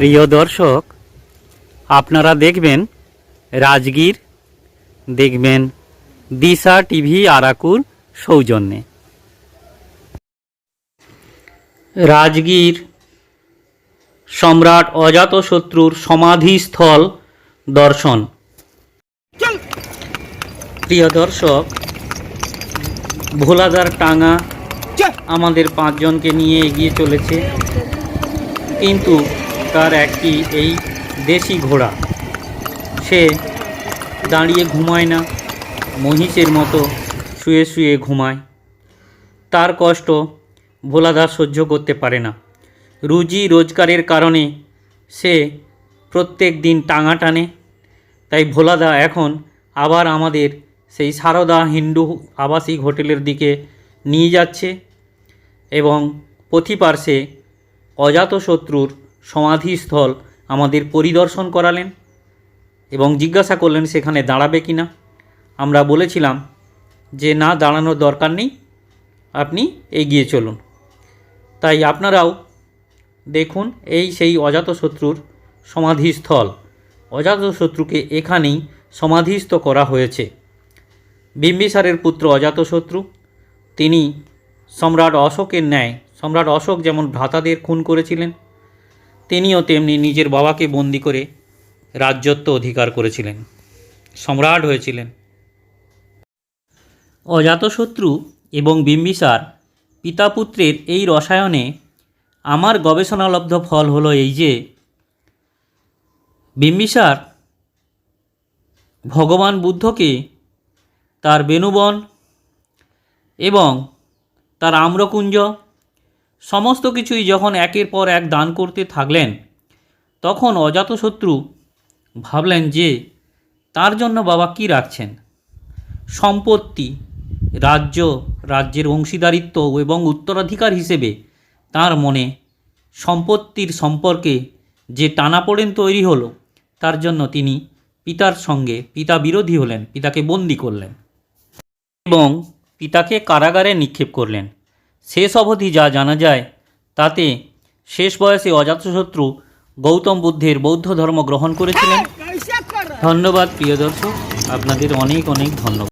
প্রিয় দর্শক, আপনারা দেখবেন, রাজগীর, দেখবেন দিশা টিভি আরাকুর সৌজন্যে। রাজগীর সম্রাট অজাতশত্রুর সমাধিস্থল দর্শন। প্রিয় দর্শক, ভোলাদার টাঙ্গা আমাদের পাঁচজনকে নিয়ে এগিয়ে চলেছে। কিন্তু তার একটি এই দেশি ঘোড়া। সে দাঁড়িয়ে ঘুমায় না, মহিষের মতো শুয়ে শুয়ে ঘুমায়। তার কষ্ট ভোলাদার সহ্য করতে পারে না। রুজি রোজগারের কারণে সে প্রত্যেক দিন টাঙা টানে। তাই ভোলাদা এখন আবার আমাদের সেই সারদা হিন্দু আবাসিক হোটেলের দিকে নিয়ে যাচ্ছে এবং পথিপার্শ্বে অজাতশত্রুর সমাধিস্থল আমাদের পরিদর্শন করালেন এবং জিজ্ঞাসা করলেন, সেখানে দাঁড়াবে কি না? আমরা বলেছিলাম যে, না, দাঁড়ানোর দরকার নেই, আপনি এগিয়ে চলুন। তাই আপনারাও দেখুন, এই সেই অজাতশত্রুর সমাধিস্থল। অজাতশত্রুকে এখানেই সমাধিস্থ করা হয়েছে। বিম্বিসারের পুত্র অজাতশত্রু তিনি সম্রাট অশোকের ন্যায়, সম্রাট অশোক যেমন ভ্রাতাদের খুন করেছিলেন তিনিও তেমনি নিজের বাবাকে বন্দি করে রাজ্যত্ব অধিকার করেছিলেন, সম্রাট হয়েছিলেন। অজাতশত্রু এবং বিম্বিসার পিতাপুত্রের এই রসায়নে আমার গবেষণালব্ধ ফল হলো এই যে, বিম্বিসার ভগবান বুদ্ধকে তার বেণুবন এবং তার আম্রকুঞ্জ সমস্ত কিছুই যখন একের পর এক দান করতে থাকলেন, তখন অজাতশত্রু ভাবলেন যে তার জন্য বাবা কি রাখছেন? সম্পত্তি, রাজ্য, রাজ্যের অংশীদারিত্ব এবং উত্তরাধিকার হিসেবে তার মনে সম্পত্তির সম্পর্কে যে টানাপোড়েন তৈরি হলো, তার জন্য তিনি পিতার সঙ্গে পিতা বিরোধী হলেন, পিতাকে বন্দি করলেন এবং পিতাকে কারাগারে নিক্ষেপ করলেন। শেষ অবধি যা জানা যায় তাতে শেষ বয়সে অজাতশত্রু গৌতম বুদ্ধের বৌদ্ধ ধর্ম গ্রহণ করেছিলেন ধন্যবাদ প্রিয় দর্শক আপনাদের অনেক অনেক ধন্যবাদ